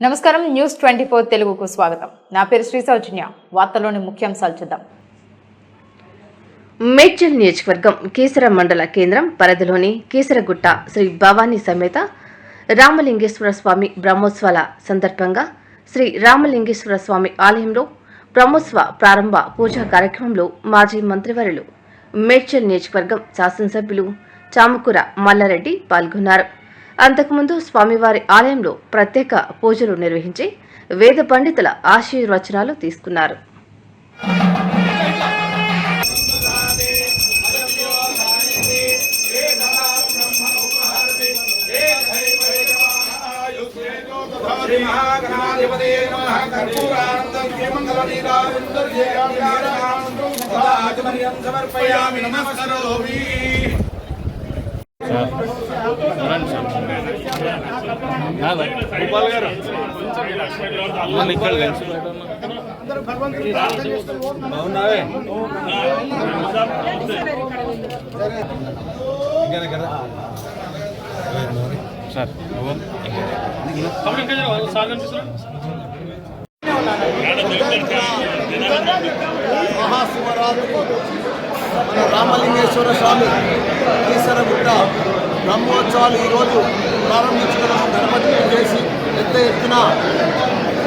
నమస్కారం news twenty four తెలుగుకు స్వాగతం. నా పేరు శ్రీ సౌజన్య. వార్తలోని ముఖ్యాంశాలు చూద్దాం. మేడ్చల్ నియోజకవర్గం కీసర మండల కేంద్రం పరిధిలోని కీసరగుట్ట శ్రీ భవానీ సమేత రామలింగేశ్వర స్వామి బ్రహ్మోత్సవాల సందర్భంగా శ్రీ రామలింగేశ్వర స్వామి ఆలయంలో బ్రహ్మోత్సవ ప్రారంభ పూజా కార్యక్రమంలో మాజీ మంత్రివర్యులు మేడ్చల్ నియోజకవర్గం శాసనసభ్యులు చాముకూర మల్లారెడ్డి పాల్గొన్నారు. అంతకుముందు స్వామివారి ఆలయంలో ప్రత్యేక పూజలు నిర్వహించి వేద పండితుల ఆశీర్వచనాలు తీసుకున్నారు. సమర్పయామి నమస్కరోమి గోపాల్ గారు మనం ఇక్కడ బాగున్నావే సార్ వాళ్ళు సార్ మహాశివరాత్రి. మన రామలింగేశ్వర స్వామి ఈశ్వరగుట్ట బ్రహ్మోత్సవాలు ఈరోజు ప్రారంభించుకున్నాం గణపతి చేసి పెద్ద ఎత్తున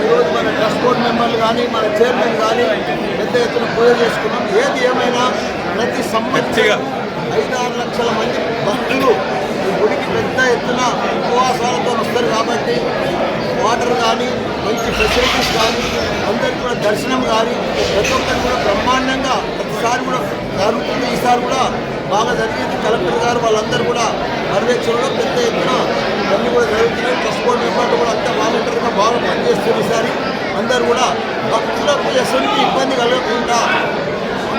ఈరోజు మన ట్రస్ట్ బోర్డు మెంబర్లు కానీ మన చైర్మన్ కానీ పెద్ద ఎత్తున పూజ చేసుకున్నాం. ఏది ఏమైనా ప్రతి సంవత్సరం ఐదారు లక్షల మంది భక్తులు ఈ గుడికి పెద్ద ఎత్తున ఉపవాసాలతో వస్తారు కాబట్టి వాటర్ కానీ మంచి ఫెసిలిటీస్ కానీ అందరికీ కూడా దర్శనం కానీ ప్రతి ఒక్కరు కూడా బ్రహ్మాండంగా ప్రతిసారి కూడా జరుగుతుంది. ఈసారి కూడా బాగా జరిగింది. కలెక్టర్ గారు వాళ్ళందరూ కూడా పర్యవేక్షణలో పెద్ద ఎత్తున అన్నీ కూడా జరుగుతున్నాయి ట్రస్ట్ బోర్డు మెంబర్లు కూడా అంతా వాలంటీర్గా బాగా పనిచేస్తున్నారు ఈసారి. అందరూ కూడా భక్తులకు ఎటువంటి ఇబ్బంది కలగకుండా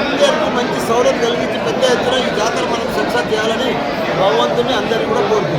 అందరికీ మంచి సౌలభ్యం కలిగించి పెద్ద ఎత్తున ఈ జాతర మనం సక్సెస్ చేయాలని భగవంతుని అందరికీ కూడా కోరుకుంటున్నాం.